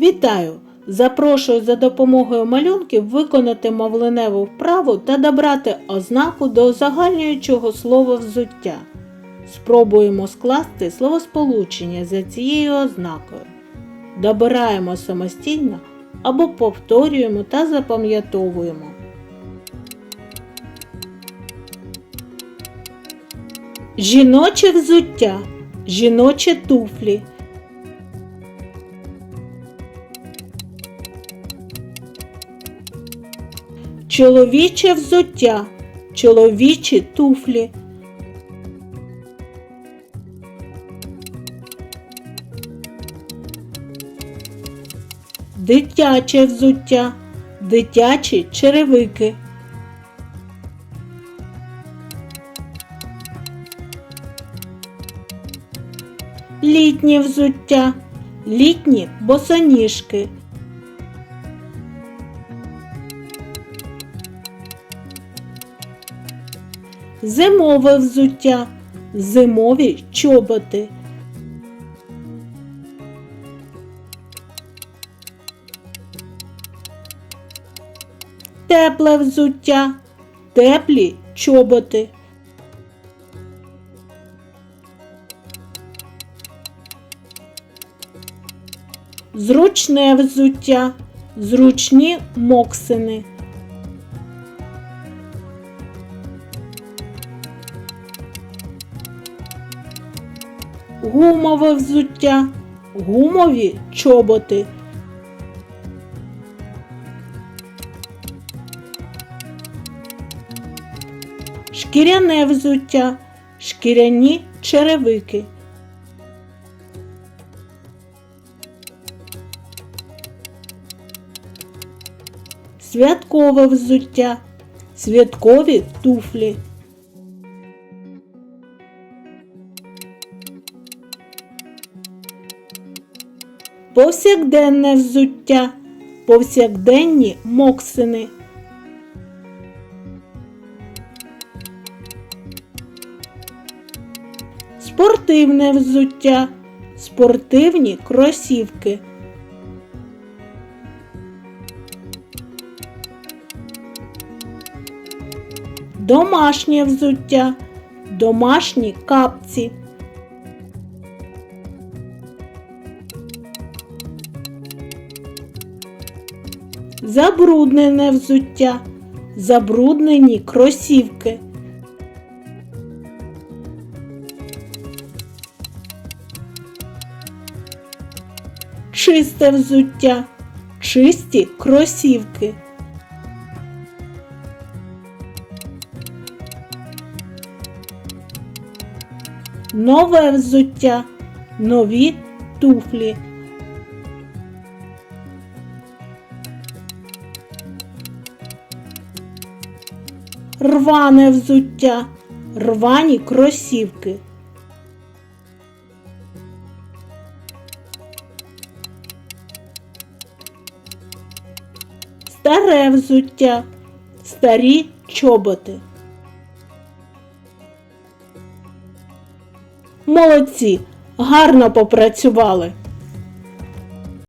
Вітаю! Запрошую за допомогою малюнків виконати мовленеву вправу та добрати ознаку до узагальнюючого слова взуття. Спробуємо скласти словосполучення за цією ознакою. Добираємо самостійно або повторюємо та запам'ятовуємо. Жіноче взуття, жіночі туфлі. Чоловіче взуття, чоловічі туфлі. Дитяче взуття, дитячі черевики. Літнє взуття, літні босоніжки. Зимове взуття, зимові чоботи. Тепле взуття, теплі чоботи. Зручне взуття, зручні моксини. Гумове взуття, гумові чоботи. Шкіряне взуття, шкіряні черевики. Святкове взуття, святкові туфлі. Повсякденне взуття, повсякденні моксини. Спортивне взуття, спортивні кросівки. Домашнє взуття, домашні капці. Забруднене взуття, забруднені кросівки. Чисте взуття, чисті кросівки. Нове взуття, нові туфлі. Рване взуття, рвані кросівки. Старе взуття, старі чоботи. Молодці, гарно попрацювали.